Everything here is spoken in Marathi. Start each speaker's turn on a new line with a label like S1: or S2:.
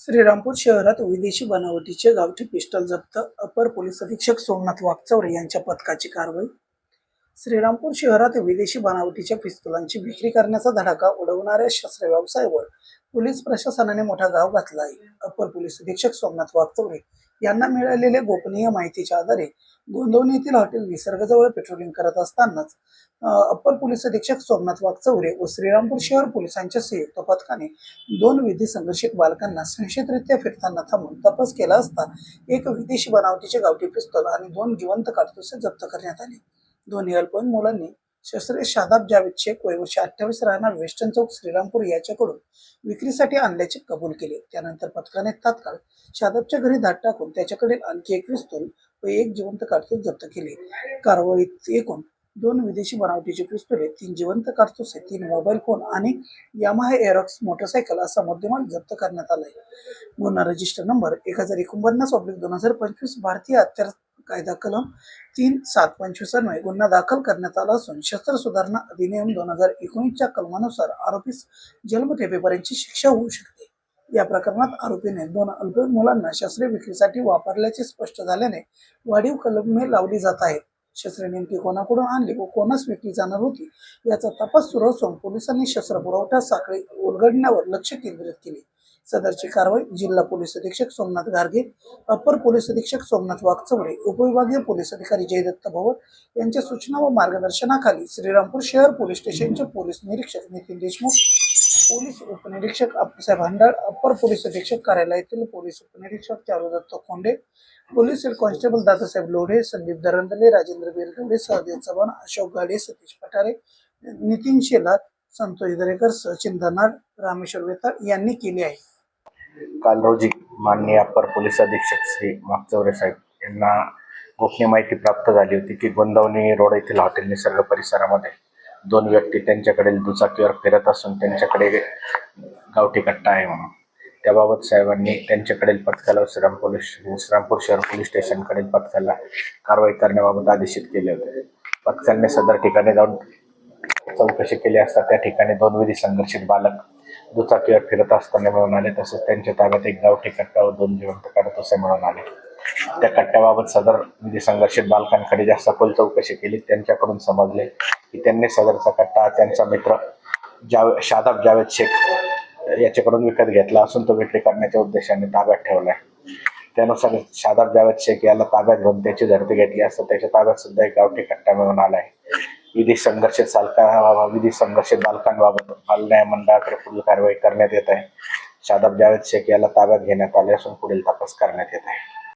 S1: श्रीरामपूर शहरात विदेशी बनावटीचे गावठी पिस्टल जप्त अपर पोलीस अधीक्षक सोमनाथ वागचौरे यांच्या पथकाची कारवाई. श्रीरामपूर शहरात विदेशी बनावटीच्या पिस्तुलांची विक्री करण्याचा धडाका उडवणाऱ्या शस्त्र व्यवसायावर पोलीस प्रशासनाने मोठा गाव घातला आहे अपर पोलीस अधीक्षक सोमनाथ वागचौरे यांना मिळालेल्या गोपनीय माहितीच्या आधारे गोंदवणीतील हॉटेल निसर्गजवळ पेट्रोलिंग करत असतानाच अप्पर पोलीस अधीक्षक सोमनाथ वाघचौरे व श्रीरामपूर शहर पोलिसांच्या संयुक्त पथकाने दोन विधी संघर्षित बालकांना संशयितरित्या फिरताना थांबून तपास केला असता एक विदेशी बनावटीचे गावठी पिस्तूल आणि दोन जिवंत काडतुसे जप्त करण्यात आले. दोन्ही अल्पवयीन मुलांनी शस्त्रे शादाब जावेद शेख वय अठ्ठावीस राहणार वेस्टर्न चौक श्रीरामपूर याच्याकडून विक्रीसाठी आणल्याचे कबूल केले. त्यानंतर पथकाने तात्काळ शादाबच्या घरी धाड टाकून त्याच्याकडील आणखी एक पिस्तूल व एक जिवंत काडतूस जप्त केले. कारवाईत एकूण दोन विदेशी बनावटीचे पिस्तुले तीन जिवंत काडतुसे तीन मोबाईल फोन आणि यामाहा एरॉक्स मोटरसायकल असा मुद्देमाल जप्त करण्यात आलाय. गुन्हा रजिस्टर नंबर एक हजार एकोणपन्नास ऑब्लिक दोन हजार पंचवीस भारतीय अत्यार कायदा कलम तीन सात पंचवीस अन्वये गुन्हा दाखल करण्यात आला असून शस्त्र सुधारणा अधिनियम दोन हजार एकोणीसच्या कलमानुसार आरोपीस जन्मठेपेपर्यंतची शिक्षा होऊ शकते. या प्रकरणात आरोपीने दोन अल्पवयीन मुलांना शस्त्रे विक्रीसाठी वापरल्याचे स्पष्ट झाल्याने वाढीव कलमे लावली जात आहेत. शस्त्रे नेमकी कोणाकडून आणली व कोणास विकली जाणार होती याचा तपास सुरू असून पोलिसांनी शस्त्र पुरवठा साखळी उलगडण्यावर लक्ष केंद्रित केले. सदरची कारवाई जिल्हा पोलीस अधीक्षक सोमनाथ गार्गे अप्पर पोलीस अधीक्षक सोमनाथ वाघचवडे उपविभागीय पोलीस अधिकारी जयदत्त भवन यांच्या सूचना व मार्गदर्शनाखाली श्रीरामपूर शहर पोलीस स्टेशनचे पोलीस निरीक्षक नितीन देशमुख पोलीस उपनिरीक्षक अप्पासाहेब भांडाळ अप्पर पोलीस अधीक्षक कार्यालयातील पोलीस उपनिरीक्षक Charudatta Khonde police head constable Dadasaheb Lodhe Sandeep Darandale Rajendra Belgavde Sahdev Chavan Ashok Gade Satish Pathare Nitin Shelar Santosh Darekar Sachin Dhanad Rameshwar Vetal यांनी केले आहे.
S2: काल रोजी माननीय अप्पर पोलीस अधीक्षक श्री मागचौरे साहेब यांना गोपनीय माहिती प्राप्त झाली होती की गोंदवणी रोड येथील हॉटेल निसर्ग परिसरामध्ये दोन व्यक्ती त्यांच्याकडील दुचाकीवर फिरत असून त्यांच्याकडे गावठी कट्टा आहे म्हणून. त्याबाबत साहेबांनी त्यांच्याकडील पथकाला श्रीराम पोलीस श्रीरामपूर शहर पोलीस स्टेशनकडील पथकाला कारवाई करण्याबाबत आदेशित केले होते. पथकाने सदर ठिकाणी जाऊन चौकशी केली असता त्या ठिकाणी दोन विधी संघर्षित बालक दुचाकीवर फिरत असताना मिळून आले तसेच त्यांच्या ताब्यात एक गावठी कट्टा व दोन जिवंत काडतुसे मिळून आले. त्या कट्ट्याबाबत सदर विधी संघर्षित बालकांकडे जास्त खोल चौकशी केली. त्यांच्याकडून समजले की त्यांनी सदरचा कट्टा त्यांचा मित्र जावे शादाब जावेद शेख याच्याकडून विकत घेतला असून तो विक्री करण्याच्या उद्देशाने ताब्यात ठेवलाय. त्यानुसार शादाब जावेद शेख याला ताब्यात घेऊन त्याची झडती घेतली असता त्याच्या ताब्यात सुद्धा एक गावठी कट्टा मिळून आलाय. विधी संघर्षित सालका विधी संघर्षित बालकांबाबत बालन्याय मंडळाकडे पुढील कारवाई करण्यात येत आहे. शादाब जावेद शेख याला ताब्यात घेण्यात आले असून पुढील तपास करण्यात येत आहे.